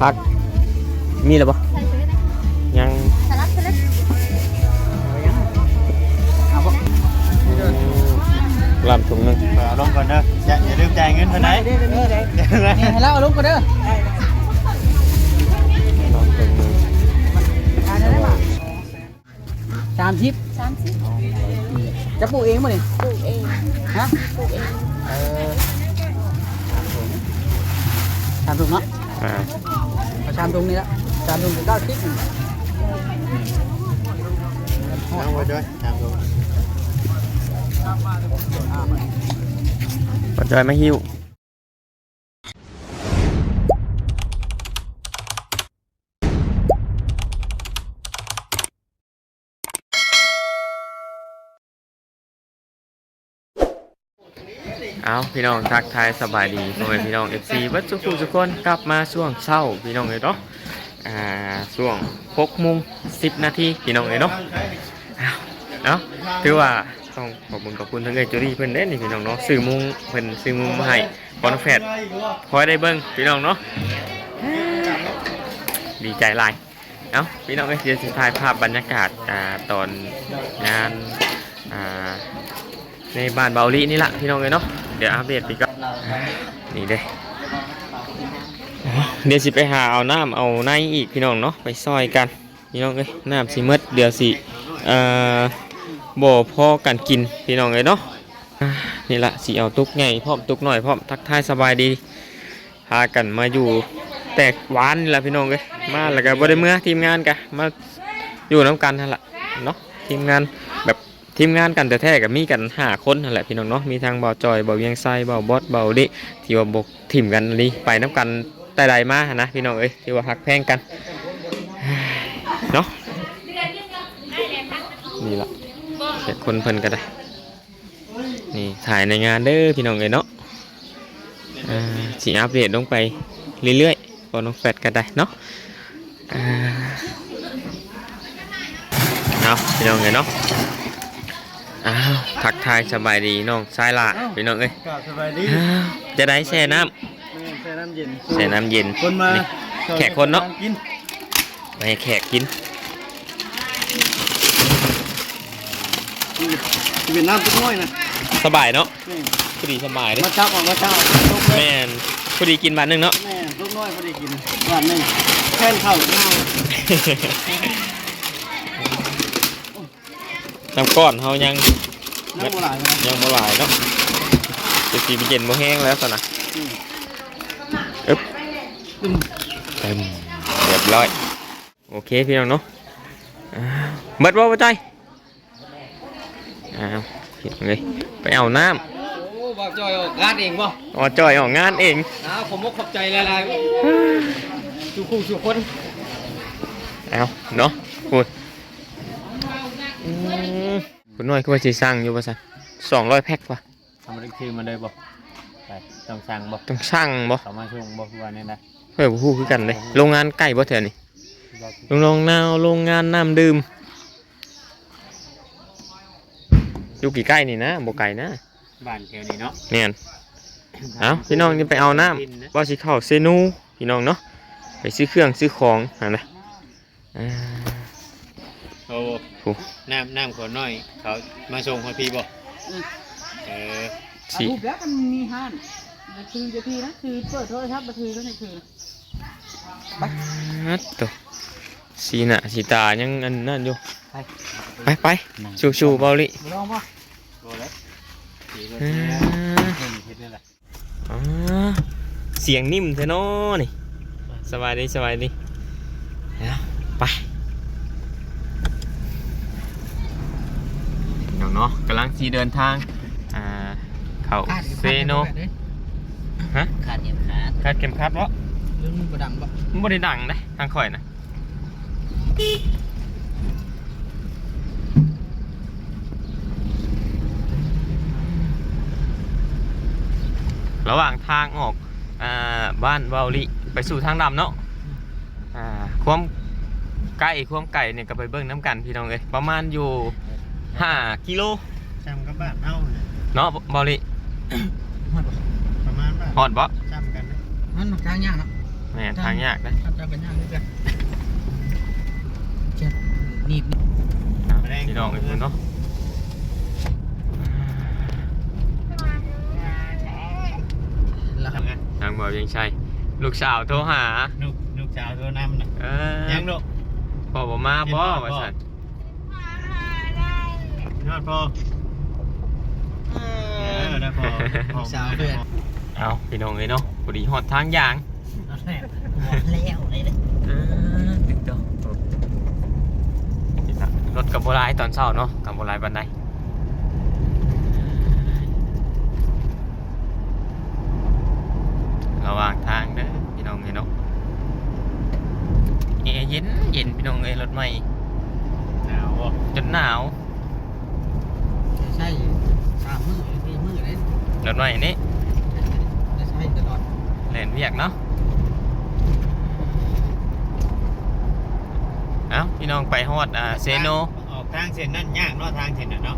พัก มีแล้วปะใส่ซื้อนะยังสลัดสลัดเอาบ่ลำถุงหนึงเอาลงก่อนเด้ออย่าอย่าลืมจ่ายเงินเพิ่นไหนได้ได้ได้ได้นี่ให้เราเอาลงก็เด้อลำถุงหนึงทานได้ป่ะสามชิปสามสิบจะปลูกเองมั้ยนี่ปลูกเองฮะปลูกเองเออสามถุงเนาะ อ่าเอาสามถุงนี่ละสามถุงกับเก้าชิปเอาไว้ด้วยตามดูปัจจัยไม่หิว เอาพี่น้องทักทายสบายดีพ่อแม่พี่น้อง FC วัดสุขุทุกคนกลับมาช่วงเช้าพี่น้องเลยเนาะอ่าช่วง6โมง10นาทีพี่น้องเลยเนาะเอาเนาะถือว่าต้องขอบคุณขอบคุณทั้งเอ้ยจูรี่เพิ่นเด้นี่พี่น้องเนาะซื้อมุงเพิ่นซื้อมุงมาให้บอลแฟดพอยได้เบิ่งพี่น้องเนาะดีใจหลายเอ้าพี่น้องเอเดี๋ยวสิถ่ายภาพบรรยากาศอ่าตอนงานอ่าในบ้านเบาลีนี่แหละพี่น้องเลยเนาะ เดี๋ยวอัปเดตปีกอนนี่เด้เดี๋ยวสิไปหาเอาน้ำเอาในอีกพี่น้องเนาะไปซอยกันพี่น้องเอ้ยน้ำสิหมดเดี๋ยวสิเอ่อบ่พอกันกินพี่น้องเลยเนาะนี่แหละสิเอาตุกใหญ่พร้อมตุกหน่อยพร้อมทักทายสบายดีพากันมาอยู่แตกหวานนี่แหละพี่น้องเลยมาแล้วก็บ่ได้เมื่อทีมงานกันมาอยู่น้ำกันนั่นแหละเนาะทีมงาน ทีมงานกันแต่แท้กับมีกันหาคนนั่นแหละพี่น้องเนาะมีทางเบาจอยเบาเวียงไซเบาบอสเบาดิที่ว่าบกทีมกันนี่ไปน้ำกันแต่ใดมานะพี่น้องเอ้ยที่ว่าหักแพงกันเนาะนี่ละเด็กคนเพิ่นก็ได้นี่ถ่ายในงานเด้อพี่น้องเอ้ยเนาะอ่าสีอัปเดตลงไปเรื่อยๆพอน้องแฟดก็ได้เนาะอ่าเอาพี่น้องเอ้ยเนาะ อ้าวทักทายสบายดีน้องชายละพี่น้องเอ้ยก็สบายดีอ้าวจะได้แช่น้แช่น้ำเย็นำแช่น้ำเย็นคนมาแขกคนเนาะ กินไปให้แขกกินเวียดนามทุกน้อยนะสบายเนาะนี่พอดีสบายเลยมาเช้าออกมาเช้าทุกแม่แม่นพอดีกินบาทหนึงเนาะแม่ทุกน้อยพอดีกินวันหนึงแค่นข้าวข้าว น้ำก้อนเฮายังน้ำโบราณนะยังบ่หลายเนาะจะสีเย็นบ่แห้งแล้วสินะอึ๊บเต็มเรียบร้อย โอเคพี่น้องเนาะอ้าวเบิดบ่บ่ใจอ้าวเห็นเลยไปเอาน้ำโอ้บ่าวจอยออกงานเองบ่อ๋อจอยออกงานเองนะผมก็ขอบใจหลายๆทุกคู่ทุกคนเอาเนาะพูดอืม คุณน้อยคือว่าสิสั่งอยู่ป่ะสันสองร้อยแพ็คป่ะทำอะไรคือมาเลยบอกไปต้องสั่งบอกต้องสั่งบ่เขามาช่วงบอกวันนี้นะเฮ้ยผู้คือกันเลยโรงงานใกล้บ่แถวนี้โรงโรงนาวโรงงานน้ำดื่มอยู่กี่ใกล้นี่นะบ่ไกลนะบ้านแถวนี้เนาะเนี่ยเอาพี่น้องนี่ไปเอาน้ำว่าสิเข้าเซนูพี่น้องเนาะไปซื้อเครื่องซื้อของหานะอ่าโอ้ โอ้น้ำน้ำขวดน้อย เขามาส่งคนพี่บอกเออสิรูปแล้วมันมีห้านคือจะทีนะคือเปิดโทรศัพท์มาคือก็ได้คือฮัดตัวสีหน้าสีตายังอันนั่นอยู่ไปไปชูชูเบาลิลองป่ะโอ้แล้วสีรถอ่าเพิ่มคิดนี่แหละอ่าเสียงนิ่มเทนอนี่สบายดีสบายดีเอาไป เดี๋ยวเนาะกำลังสีเดินทางอ่าเข้าเซโนฮะขาดเย็นขาดคาดเข็มขัดวะเรื่องประดังบ่มันบ่ได้ดังนะทางข่อยนะระหว่างทางออกอ่าบ้านเบาลิไปสู่ทางดำเนาะอ่าความใกล้ความไก่เนี่ยก็ไปเบิ่งน้ำกันพี่น้องเอ้ยประมาณอยู่ 5กิโลจำกับบ้านเอ้าเนี่ยเนาะเบาลิประมาณบ้านฮอดบ่จำกันนะมันทางยากเนาะอม่นทางยากนะทำกันยากด้วยกันเจ็ดนีบอะพี่น้องอีกคนเนาะแล้วครับทำไงทางบ่าวยังชัยลูกสาวโทรหาลูกลูกสาวตัวน้ำน่ะเออยังลูกพ่อบ่มาบ่ว่าซั่น ยอดพอเออได้พอพอสาวเพื่อน เอาพี่น้องเอ้ยเนาะพอดีฮอดทางยางแล้วเลยเลยเออติดต่อรถกับบ่หลายตอนเช้าเนาะกับบ่หลายปานใดระหว่างทางเด้อพี่น้องเอ้ยเนาะแอร์เย็นเย็นพี่น้องเอ้ยรถใหม่หนาวบ่จนหนาว ใช่สามมือสี่มือเลยรถใหม่นี่จะใช้ตลอดเล่นเวียกเนาะเอ้าพี่น้องไปฮอดอ่าเซโนออกทางเส้นนั่นยากเนาะทางเส้นน่ะเนาะ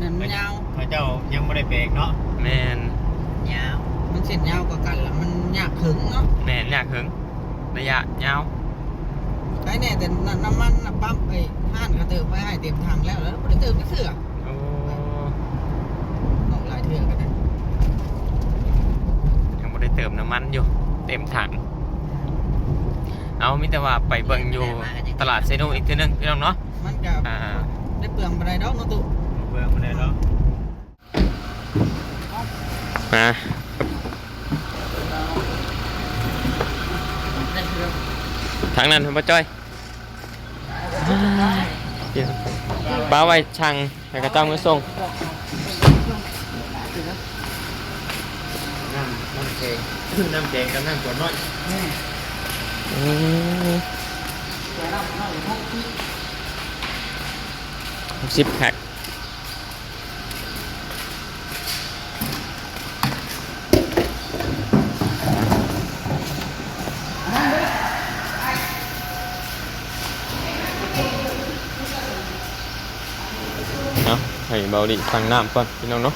นั่นมันยาวพระเจ้ายังไม่ได้เบรกเนาะแมนยาวมันเส้นยาวกว่ากันแล้วมันยากถึงเนาะแมนอยากหึงระยะยาวใช่แน่แต่น้ำมันน่ะปั๊มไอ้ห้านก็เติมไว้ให้เต็มถังแล้วแล้วไม่ได้เติมไม่เสือ โอ้ออกหลายเทื่อกันนะยังไม่ได้เติมน้ำมันอยู่ เต็มถัง เอามิแต่ว่าไปเบิ่งอยู่ตลาดเซโนอีกทีหนึงพี่น้องเนาะมันก็อ่าได้เปลืองไปได้ดอกเนาะตุเบื่อมาได้เนาะมาทางนั้นคุณป้าจ้อยบ้าไว้ช่างให้กระจ้างมือส่ง น้ำน้ำแกงน้ำแกงกับน้ำกวดน้อยสิบแพ็คเอาให้เบาดิสั่งน้ำก่อนพี่น้องเนาะ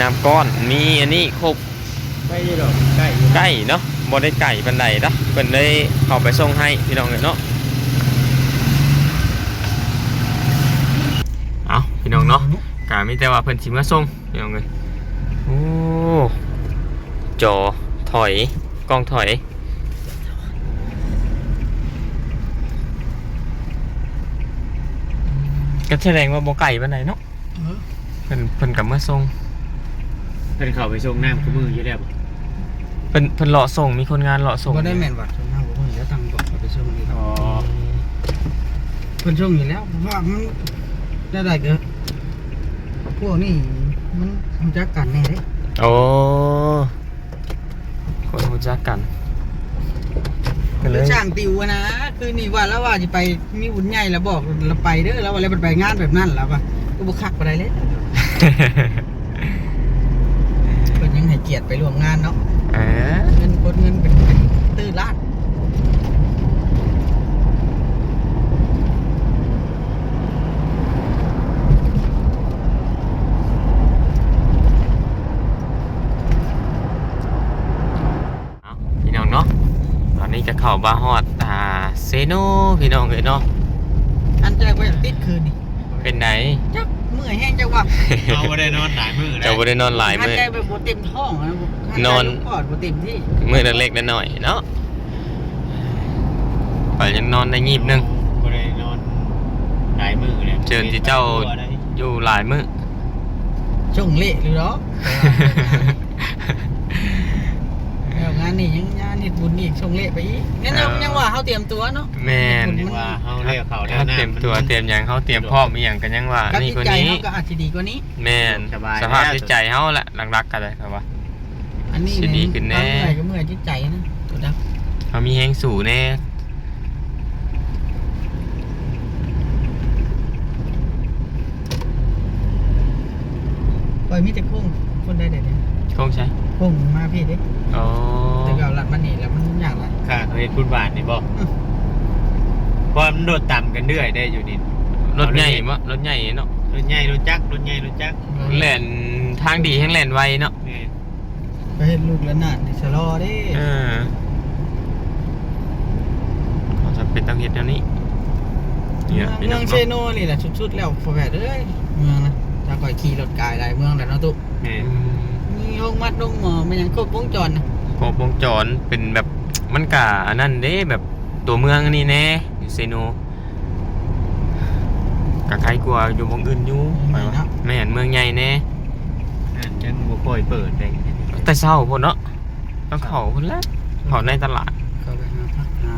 น้ำก้อน มีอันนี้ครบใกล้หรอกใกล้อยู่ไก่เนาะบ่ได้ไก่ปันใดนะเพิ่นได้เข้าไปส่งให้พี่น้องเลยเนาะเอาพี่น้องเนาะกามีแต่ว่าเพิ่นสิมาส่งพี่น้องเลยโอ้จอถอยกล้องถอยก็แสดงว่าบ่ไก่ปันใดเนาะเพิ่นเพิ่นกลับมาส่ง เป็นเขาไปส่งน้ำกับมืออยู่แล้วเพิ่นเพิ่นเลาะส่งมีคนงานเลาะส่งก็ได้แม่นวัดชนหน้าผมแล้วตังบอกเขาไปส่งนี่ครับอ๋อเพิ่นส่งอยู่แล้วเพราะว่ามันได้ได้ก็พวกนี้มันมันจักกันแน่เด้โอ้คนรู้จักกันก็เลคือยช่างติวอะนะคือนี่ว่าแล้วว่าจะไปมีบุญใหญ่แล้วบอกเราไปเด้อแล้วว่าแล้วมันไปงานแบบนั้นแล้วว่าก็บ่คักไปได้เลยเพิ่นยัง ให้เกียรติไปร่วมงานเนาะเออเงินกดเงินเป็นตื้อล้านเอาพี่น้องเนาะตอนนี้จะเข้าบาร์ฮอดอ่าเซโนพี่น้องเลยเนาะอันใจว่าอยากติดคืนนี่เป็นไหน จัก เมื่อยแห้งจังว่าเอาไม่ได้นอนหลายมือเจะบ่ได้นอนหลายอันมื้อใจแบบบ่เต็มท้องนะหัใจนอนลูกปอดบ่เต็มที่มื้อละเล็กละน้อยเนาะไปยังนอนได้งีบหนึงไม่ได้นอนหลายมือเลยเชิญที่เจ้า อยู่หลายมื้อ ช่วงเละหรือเนาะแล้ว งานนี่ยังงานนี่บุญอีกชงเละไปอีกงั้นยังยังว่าเขาเตรียมตัวเนาะแม่นยัว่าเขาเรียกเขาแล้วถ้าเตรียมตัวเตรียมอย่างเขาเตรียมพ่อมีอย่างกันยังว่านี่คนนี้ก็อาจจะดีกว่านี้แม่นสภาพจิตใจเขาแหละหลักๆกันเลยครับว่าอันนี้ดีขึ้นแน่เมื่อยก็เมื่อยจิตใจนะตัวดับเขามีแห้งสู่แน่ไปมีแต่กุ้ง คนได้เด็ดเนี่ยคงใช่โค้งมาพี่เด้อ๋อแต่ก็เอาลัดมันนี่แล้วมันยากละข้าเขาเห็นคุณบาทนี่บ่อืมเพราะมันโดดต่ำกันเรื่อยได้อยู่นี่รถใหญ่มะรถใหญ่เนาะรถใหญ่รถจักรรถใหญ่รถจักรแล่นทางดีแห่งแล่นไวเนาะนี่ไปเห็นลูกแล้วน่ะชะลอเด้เออเขาจะเป็นต้องเฮ็ดแนวนี้เนี่ยพี่เมืน้อองงเชเนาะโนนี่แหละชุดๆแล้วพอแผดเอ้ยเมืองนะถ้าก่อยขี่รถกายได้เมืองแล้วเนาะตุ๊นี่ อืมมีห้องมัดห้องหมอมันยังครบวงจรนะครบวงจรเป็นแบบมันกะอันนั้นเด้แบบตัวเมืองอันนี้แน่อยู่เซโนกะใครกลัวอยู่หมองอื่นอยู่ไปวะแม่นเมืองใหญ่แน่อ่านจังบ่ค่อยเปิดได้แต่เศร้าพุ่นเนาะต้องเขาพุ่นละเขาในตลาดเข้าไปหาพักหา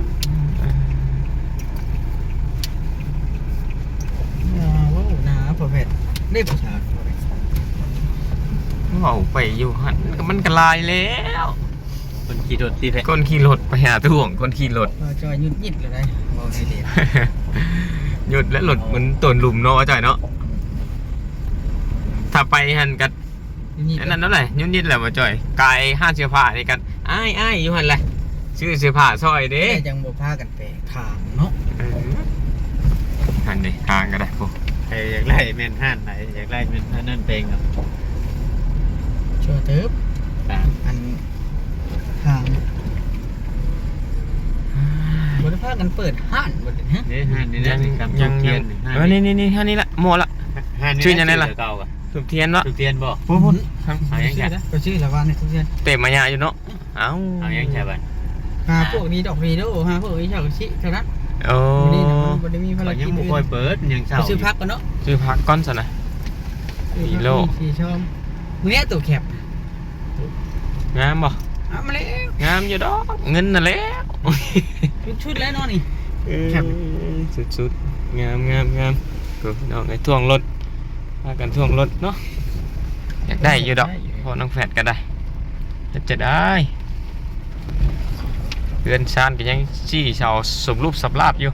อ่าว้าวหนาพอแผดได้ภาษาพอแผด เขาไปอยู่หันมันก็ลายแล้วคนขี่รถติดแท้คนขี่รถไปหาท่วง คนขี่รถพอจอยหยุดยิดเลยได้บอกได้เดียวหยุดและหลดเหมือนตวนหลุมเนาะจ่อยเนาะถ้าไปหันกันหยุดยิดอันนั้นนั่นแหละยุ่นยิดแหละมาจ่อยกายห้าเสื้อผ้านี่กันอ้ายอ้ายอยู่หันแหละชื่อเสื้อผ้าซอยเด้แต่ยังบ่พากันไปขามเนาะเออหันดิทางก็ได้พวกใครอยากไล่แม่นห้านไหนอยากไล่แม่นอันนั่นเพลงครับชัวร์ เติบตามอันทางบริพากันเปิดห้านบริฮะนี่ห้านนี่นะยังนี่คำยัทุงกเทียัยงนห้านเออนี่นี่นี่ท่านี้ละหมดละห้านนี่ชื่อยังไงล่ะเก่าอะถูกเทียนละทุกเทียนบ่พูดพูดครับเอายังไงก็ชื่อละวันนี่ทุกเดือนเตะมายาอยู่เนาะเอ้าเอายังไงบ้างหาพวกนี้ดอกรีโดหาพวกนี้ชาวชิเท่านั้นโอ้วันนี้นะมันบ่ได้มีภารเรากิยัจงบ่อื่นค่อยเปิดยังเศร้าไปซื้อพักกันเนาะชื่อพักก้อนสนะรีโดสีชมมื้อนี้ตัวแคบ งามบ่เอามาแล้วงามอยู่ดอกเงินน่ะแหล้วชุดๆแล้วเนาะนี่แคบสุดสุดๆงามงามงามกูน้องไอ้ท่วงรถพากันท่วงรถเนาะอยากได้อยู่ดอกพอน้องแฟดก็ได้จะจะได้เพื่อนชานก็ยังชี้เสาสมรูปสับลาบอยู่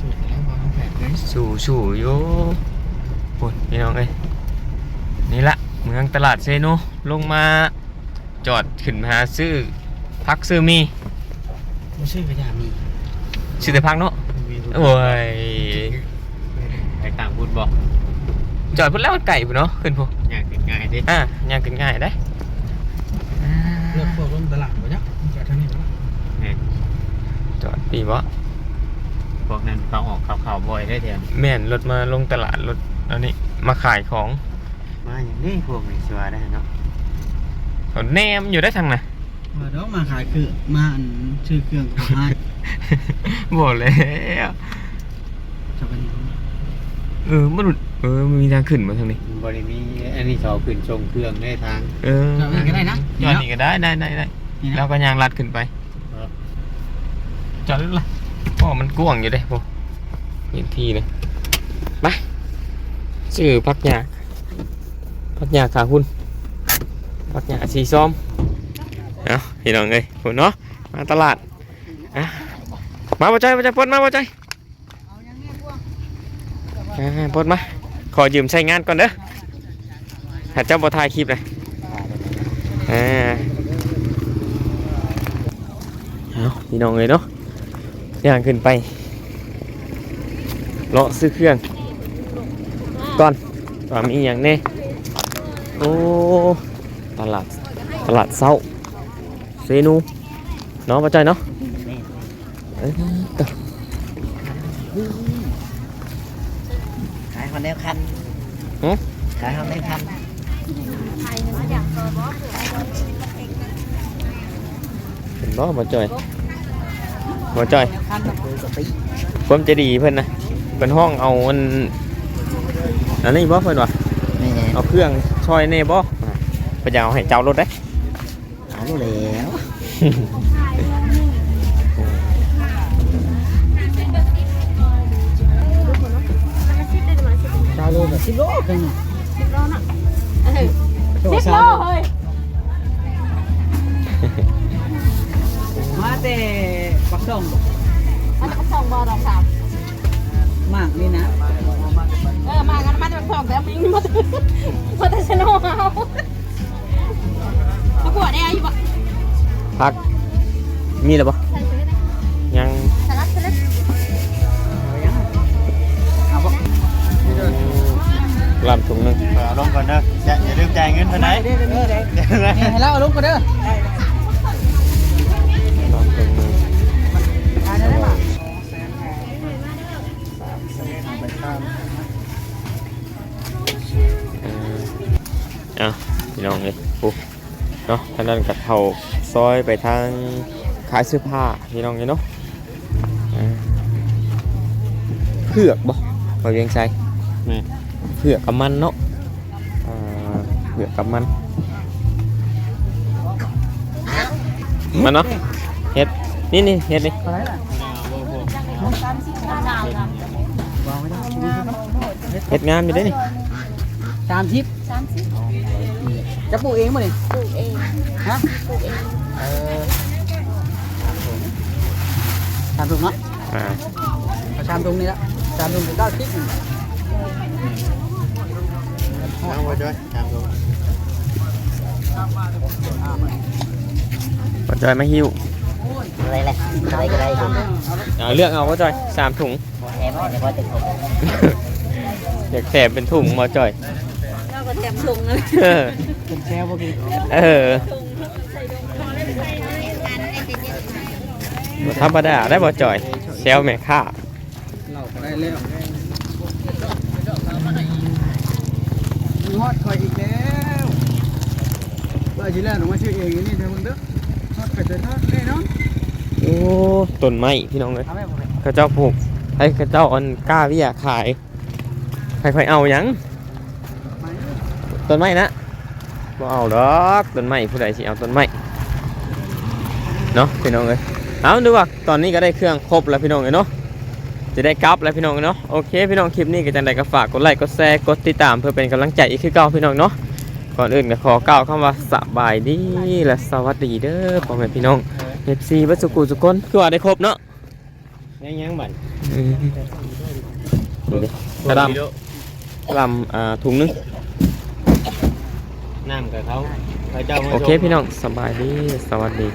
ชุดแล้วพอน้องแผดเลยสู่สู่อยู่ปุ่นพี่น้องเอ้ยนี่ละ เมืองตลาดเซโนลงมาจอดขึ้นมาหาซื้อพักซื้อมีบ่ซื้อกระยามีซื้อแต่พักเนาะโอ้ยไอ้ต่างพูดบอกจอดพุ่นแล้วไก่พุ่นเนาะขึ้นพุ่นอยากกินง่ายดิอะย่างขึ้นง่ายได้รถพวกลงตลาดบ่จ๊ะจอดทางนี้บ่เนี่ยจอดปีวะพวกนั้นเขาออกข่าวๆบ่อยได้แถมแม่นรถมาลงตลาดรถอันนี้มาขายของ มาอย่างนี้พวกนี้ชัวร์ได้เนาะเขาแนมอยู่ได้ทางไหนว่าเดี๋ยวมาขายคือมาอันชื่อเครื่องของห้างบอกแล้วจะเป็นเออมันเออมันมีทางขึ้นมาทางนี้บริมีอันนี้เขาขึ้นชงเครื่องได้ทาง เออจะเป็นก็ได้นะจอดนี่ก็ได้ได้ได้ได้นี่แล้วนะก็ยางลัดขึ้นไปเออจอดรถละเพราะมันกว้างอยู่เด้พวกพื้นที่เลยไปชื่อพักยา พักหยาขาหุ้นพักหยาสีส้มเอาพี่น้องเอ้ยผมเนาะมาตลาดมาบ่ใจบ่ใจปลดมาบ่ใจอ่าปลดมาขอยืมใช้งานก่อนเด้อถ้าเจ้าบ่ถ่ายคลิปเลยอ่าเอาพี่น้องเอ้ยเนาะย่างขึ้นไปเลาะซื้อเครื่องก่อนว่ามีอย่างแน่ โอ้ตลาดตลาดเศร้าเซนูเนาะป้าจ้อยเนาะเอ้ยต่อขายฮอนเดคันหึขายฮอนเดคันเห็นบ่ป้าจ้อยป้าจ้อยคันคือสติความใจะดีเพิ่นนะเป็นห้องเอาอันอันนี้บ่เพิ่นว่านี่ไง เอาเครื่องช่อยแน่บ่อ่าเพิ่นจะเอาให้เจ้ารถได้เอาแล้วชาโลแบบสิบโลกันน่ะสิบโลนะเออโชว์สิบชาโลโลเฮ้ยมาแต่ปักช่องบ่มันจะสองบอลดอกสามมากนี่นะเอออมากันมาจะบอกแล้วมิงมาถึงมาแต่ชโนเอาเขาปวดได้อยู่ปะพัก มีหรือเปล่าใส่ไปเลยยังสลัดสลัดเอาบ่ลำถุงหนึงเอาลงก่อนเด้ออย่าอย่าลืมจ่ายเงินเพิ่นไหนเด้เด้เด้เด้นี่ให้เราเอาลงก่อนเด้อ นาะท่างนั้นกับเขาซอยไปทางขายเสื้อผ้าพี่น้องเลยเนาะอ่าเผือกบ่พอเวียงใจแม่เผือกกับมันเนาะอ่าเผือกกับมันมันเนาะเฮ็ดนี่นี่เฮ็ดนี่เท่าไหร่ล่ะสามสิบห้าดาวครับวางไว้ได้เฮ็ดงานอยู่ได้นี่สามสิบสามสิบจะปลูกเองมั้ยนี่ปลูกเอง ฮะปลูกเองเออสามถุงเนาะอ่าเอาสามถุงนี่ละสามถุงเก้าสิบเอาไว้ด้วยตามดูปจอยมาหิวอะไรเลยอะไรก็ได้ผมเอาเลือกเอาปจอยสามถุงแอบเฉพาะตึกผมอยากแถมเป็นถุงมาจอยเราก็แถมถุงเลยเออเป็นแซวพวกนี้เออ บ่ธรรมดาได้บ่จอยแซวแม่ค้าเราก็ได้แล้วมีฮอดคอยอีกแล้วว่าจีแรกหนูมาชื่อเองนี่เดี๋ยวมึงเด้อฮอดไปเดินฮอดแน่นอนโอ้ต้นไม้พี่น้องเลยเอาแม่ผมเลยเขาเจ้าปลูกให้เขาเจ้าเอันกล้าเวิยขายใครๆเอาหยังไปต้นไม้นะบ่เอาดอกต้นไม้ผู้ใดสิเอาต้นไม้เนาะพี่น้องเอ้ย เอาดูว่าตอนนี้ก็ได้เครื่องครบแล้วพี่น้องเอ้ยเนาะจะได้กลับแล้วพี่น้องเอ้ยเนาะโอเคพี่น้องคลิปนี้ก็จังไดก็ฝากกดไลค์กดแชร์กดติดตามเพื่อเป็นกำลังใจอีกคือเก่าพี่น้องเนาะก่อนอื่นก็ขอกล่าวคำว่าสบายดีและสวัสดีเด้อพ่อแม่พี่น้อง FC บัดสุกุสุกคนคือว่าได้ครบเนาะยังยังบัดอืมดูดิกระดำกระดำอ่าถุงนึงน้ำกับเขาเขาเจ้ามาโอส่งเคพี่น้องสบายดีสวัสดี